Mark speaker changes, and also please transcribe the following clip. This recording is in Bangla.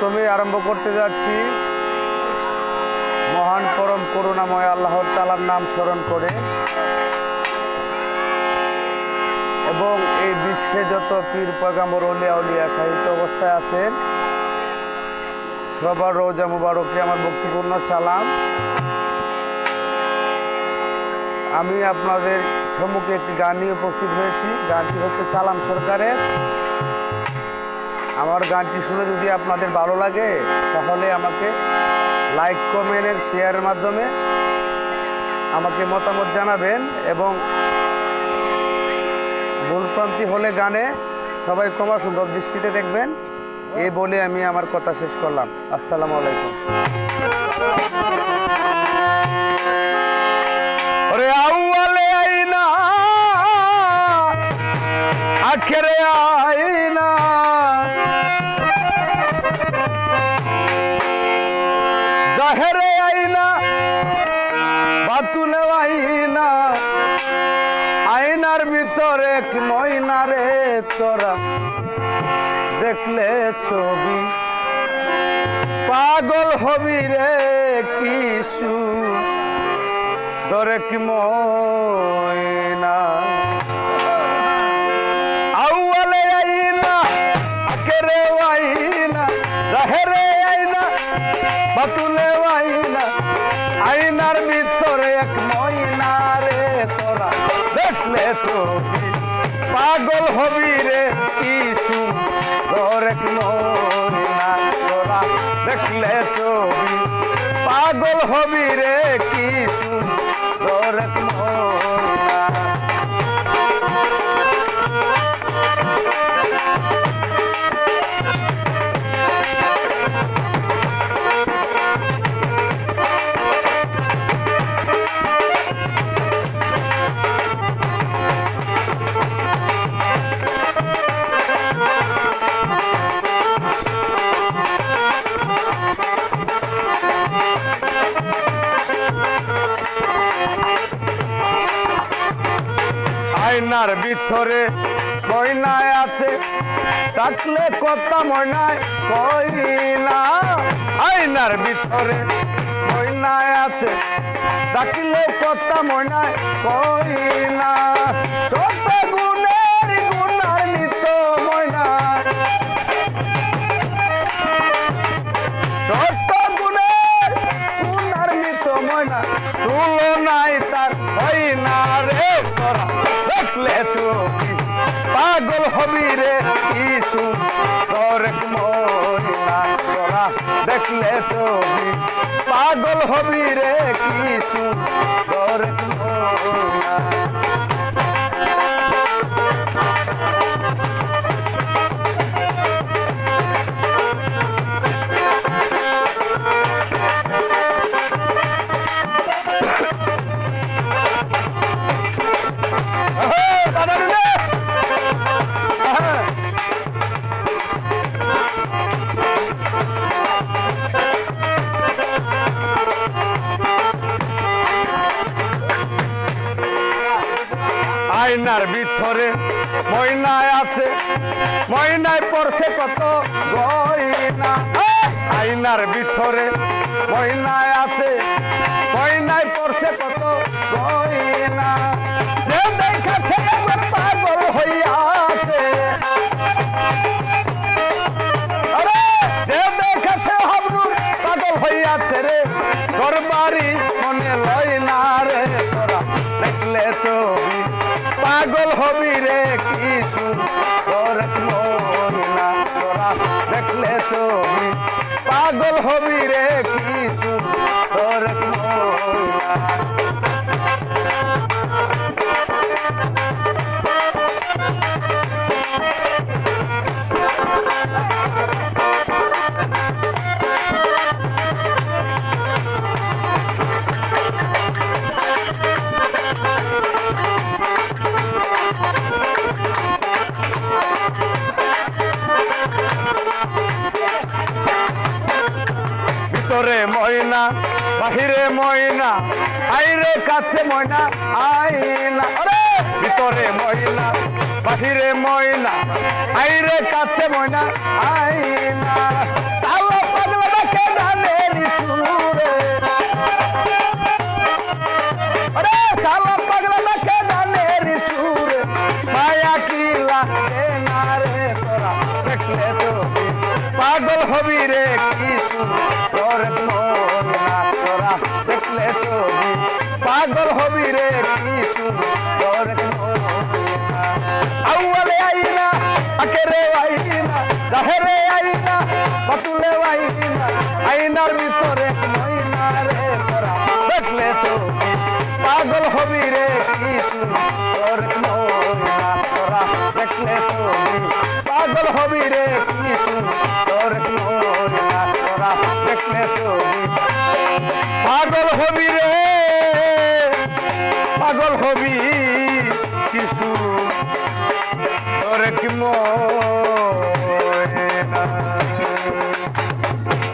Speaker 1: প্রথমে আরম্ভ করতে যাচ্ছি। মহান পরম করুণাময় আল্লাহর তালার নাম স্মরণ করে। এবং এই বিশ্বে যত পীর, পয়গাম্বর, অলিয়া উলিয়া সাহিত্য অবস্থায় আছেন, সবার রোজা মুবারকে আমার ভক্তিপূর্ণ চালাম আমি আপনাদের সম্মুখে একটি গান নিয়ে উপস্থিত হয়েছি। গানটি হচ্ছে চালাম সরকারের। আমার গানটি শুনে যদি আপনাদের ভালো লাগে, তাহলে আমাকে লাইক কমেন্টের শেয়ারের মাধ্যমে আমাকে মতামত জানাবেন এবং ভুলপ্রান্তি হলে গানে সবাই ক্ষমা সুন্দর দৃষ্টিতে দেখবেন। এই বলে আমি আমার কথা শেষ করলাম। আসসালামু আলাইকুম। ওরে আউয়ালে আইনা, আখেরে আইনা জাহেরে আইনা, বাতুলে আইনা। আইনার ভিতরে ময়না রে তোরা দেখলে ছবি। পাগল হবি রে দরে কি ময়না। বাতুলে আইনা আইনার ভিতরে এক ময়না রে তোরা দেখলে ছবি পাগল হবি রে কিছু তোর এক ময়না তোরা দেখলে ছবি পাগল হবি রে কিছু তোর এক ময়না আয়নার ভিতরে, ময়নায় আছে। ডাকলে কথা ময়নায় কই না। আয়নার ভিতরে ময়নায় আছে। ডাকলে কথা ময়নায় কই না। ছোট গুণের গুণার নিত ময়নায়। তোরা দেখলে তুমি পাগল হবি রে কিছু? তোর ময়না তোরা দেখলে তুমি পাগল হবি রে কিছু? তোর ময়না আয়নার ভিতরে ময়নায় আছে, ময়নায় পড়ছে কত গয়না। আইনার ভিতরে ময়নায় আছে, ময়নায় পড়ছে কত গয়না। যে দেখাছে হবি রে বাহিরে ময়না, আইরে কাছে ময়না আইনা আরে! ভিতরে ময়না, বাহিরে ময়না, আইরে কাছে ময়না আইনা তালো পাগলা ডাকে গানের সুরে রে কি তোর না তোরা দেখলে তো পাগল হবি রে কি তোর আউয়ালে আইনা, আকেরে আইনা, জাহেরে আইনা তোর হবি রে পাগল হবি কিছু তোর কি মন?